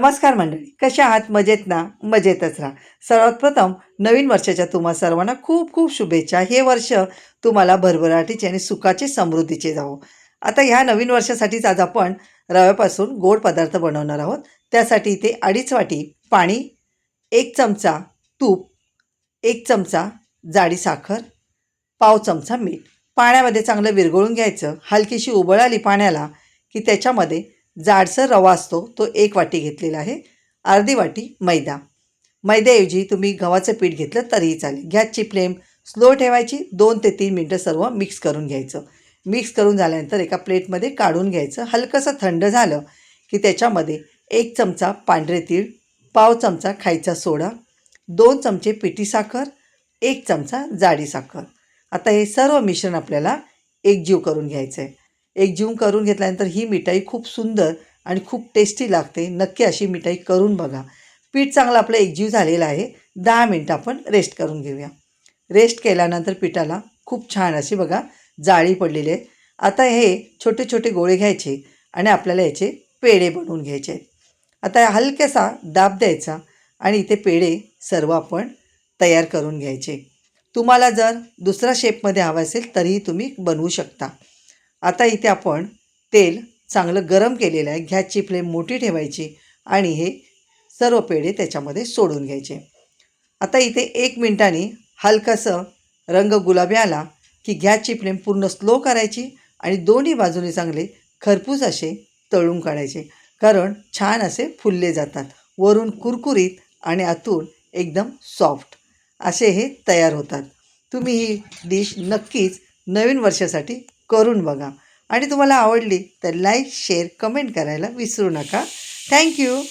नमस्कार मंडळी कशा आहात? मजेत ना? मजेतच राहा. सर्वात प्रथम नवीन वर्षाच्या तुम्हा सर्वांना खूप खूप शुभेच्छा. हे वर्ष तुम्हाला भरभराटीचे आणि सुखाचे समृद्धीचे जावो. आता ह्या नवीन वर्षासाठीच आज आपण रव्यापासून गोड पदार्थ बनवणार आहोत. त्यासाठी इथे अडीच वाटी पाणी एक चमचा तूप एक चमचा जाडी साखर पाव चमचा मीठ. पाण्यामध्ये चांगलं विरघळून घ्यायचं. हलकीशी उबळ आली पाण्याला की त्याच्यामध्ये जाडसर रवा असतो तो एक वाटी घेतलेला आहे. अर्धी वाटी मैदा. मैद्याऐवजी तुम्ही गव्हाचं पीठ घेतलं तरीही चालेल. गॅसची फ्लेम स्लो ठेवायची दोन ते तीन मिनटं सर्व मिक्स करून घ्यायचं. मिक्स करून झाल्यानंतर एका प्लेटमध्ये काढून घ्यायचं. हलकंसं थंड झालं की त्याच्यामध्ये एक चमचा पांढरे तीळ पाव चमचा खायचा सोडा दोन चमचे पिठी साखर एक चमचा जाडी साखर. आता हे सर्व मिश्रण आपल्याला एकजीव करून घ्यायचं आहे एकजीव करून घेतल्यानंतर ही मिठाई खूप सुंदर आणि खूप टेस्टी लागते. नक्की अशी मिठाई करून बघा. पीठ चांगलं आपलं एकजीव झालेलं आहे. दहा मिनटं आपण रेस्ट करून घेऊया. रेस्ट केल्यानंतर पिठाला खूप छान अशी बघा जाळी पडलेली आहे. आता हे छोटे छोटे गोळे घ्यायचे आणि आपल्याला याचे पेढे बनवून घ्यायचे आहेत. आता हलक्यासा दाब द्यायचा आणि इथे पेढे सर्व आपण तयार करून घ्यायचे. तुम्हाला जर दुसरा शेपमध्ये हवा असेल तरीही तुम्ही बनवू शकता. आता इथे आपण तेल चांगलं गरम केलेलं आहे. गॅसची फ्लेम मोठी ठेवायची आणि हे सर्व पेढे त्याच्यामध्ये सोडून घ्यायचे. आता इथे एक मिनटाने हलकंसं रंग गुलाबी आला की गॅसची फ्लेम पूर्ण स्लो करायची आणि दोन्ही बाजूने चांगले खरपूस असे तळून काढायचे. कारण छान असे फुलले जातात. वरून कुरकुरीत आणि आतून एकदम सॉफ्ट असे हे तयार होतात. तुम्ही ही डिश नक्कीच नवीन वर्षासाठी करून बघा. आणि तुम्हाला आवडली तर लाईक शेअर कमेंट करायला विसरू नका. थँक्यू